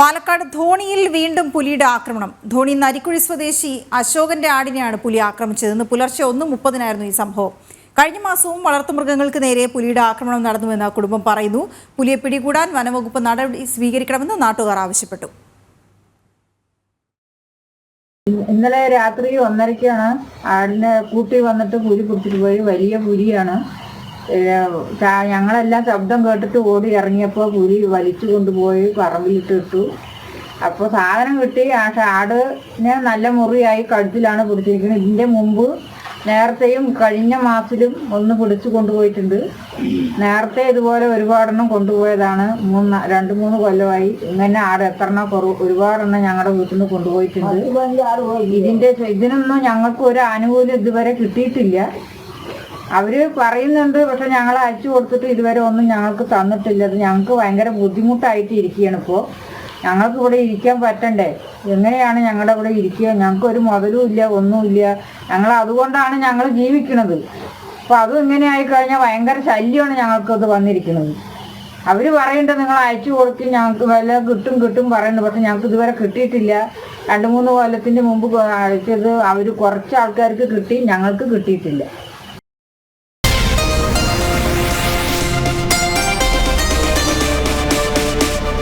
പാലക്കാട് ധോണിയിൽ വീണ്ടും പുലിയുടെ ആക്രമണം. ധോണി നരിക്കുഴി സ്വദേശി അശോകന്റെ ആടിനെയാണ് പുലി ആക്രമിച്ചത് ഇന്ന് പുലർച്ചെ ഒന്ന് മുപ്പതിനായിരുന്നു ഈ സംഭവം. കഴിഞ്ഞ മാസവും വളർത്തുമൃഗങ്ങൾക്ക് നേരെ പുലിയുടെ ആക്രമണം നടന്നുവെന്ന് കുടുംബം പറയുന്നു. പുലിയെ പിടികൂടാൻ വനവകുപ്പ് നടപടി സ്വീകരിക്കണമെന്ന് നാട്ടുകാർ ആവശ്യപ്പെട്ടു. ഇന്നലെ രാത്രി ഒന്നരയ്ക്കാണ് ആടിനെ കൂട്ടി വന്നിട്ട് പുലി പിടിച്ചിട്ട് പോയി. വലിയ പുലിയാണ്. ഞങ്ങളെല്ലാം ശബ്ദം കേട്ടിട്ട് ഓടി ഇറങ്ങിയപ്പോൾ പുലി വലിച്ചു കൊണ്ടുപോയി പറമ്പിലിട്ട് ഇട്ടു. അപ്പോൾ സാധനം കിട്ടി. ആ ഷ- ആടിനെ നല്ല മുറിയായി കഴുത്തിലാണ് പിടിച്ചിരിക്കുന്നത്. ഇതിന്റെ മുമ്പ് നേരത്തെയും കഴിഞ്ഞ മാസത്തിലും ഒന്ന് പിടിച്ചു കൊണ്ടുപോയിട്ടുണ്ട്. നേരത്തെ ഇതുപോലെ ഒരുപാടെണ്ണം കൊണ്ടുപോയതാണ്. മൂന്ന് രണ്ട് മൂന്ന് കൊല്ലമായി. ഇങ്ങനെ ആട് എത്രണ്ണ കുറവ് ഒരുപാടെണ്ണം ഞങ്ങളുടെ വീട്ടിൽ നിന്ന് കൊണ്ടുപോയിട്ടുണ്ട് ഇതിന്റെ ഇതിനൊന്നും ഞങ്ങൾക്ക് ഒരു ആനുകൂല്യം ഇതുവരെ കിട്ടിയിട്ടില്ല. അവർ പറയുന്നുണ്ട് പക്ഷെ ഞങ്ങൾ അയച്ചു കൊടുത്തിട്ട് ഇതുവരെ ഒന്നും ഞങ്ങൾക്ക് തന്നിട്ടില്ല. അത് ഞങ്ങൾക്ക് ഭയങ്കര ബുദ്ധിമുട്ടായിട്ട് ഇരിക്കുകയാണ് ഇപ്പോൾ ഞങ്ങൾക്ക് ഇവിടെ ഇരിക്കാൻ പറ്റണ്ടേ? എങ്ങനെയാണ് ഞങ്ങളുടെ ഇവിടെ ഇരിക്കുക? ഞങ്ങൾക്ക് ഒരു മുതലും ഇല്ല ഒന്നുമില്ല ഞങ്ങൾ അതുകൊണ്ടാണ് ഞങ്ങൾ ജീവിക്കുന്നത്. അപ്പൊ അതും ഇങ്ങനെ ആയിക്കഴിഞ്ഞാൽ ഭയങ്കര ശല്യമാണ് ഞങ്ങൾക്ക് അത് വന്നിരിക്കുന്നത്. അവർ പറയുന്നുണ്ട് നിങ്ങൾ അയച്ചു കൊടുത്ത് ഞങ്ങൾക്ക് വല്ല കിട്ടും കിട്ടും പറയുന്നുണ്ട്. പക്ഷെ ഞങ്ങൾക്ക് ഇതുവരെ കിട്ടിയിട്ടില്ല. രണ്ട് മൂന്ന് കൊല്ലത്തിന്റെ മുമ്പ് അയച്ചത് അവർ കുറച്ച് ആൾക്കാർക്ക് കിട്ടി ഞങ്ങൾക്ക് കിട്ടിയിട്ടില്ല.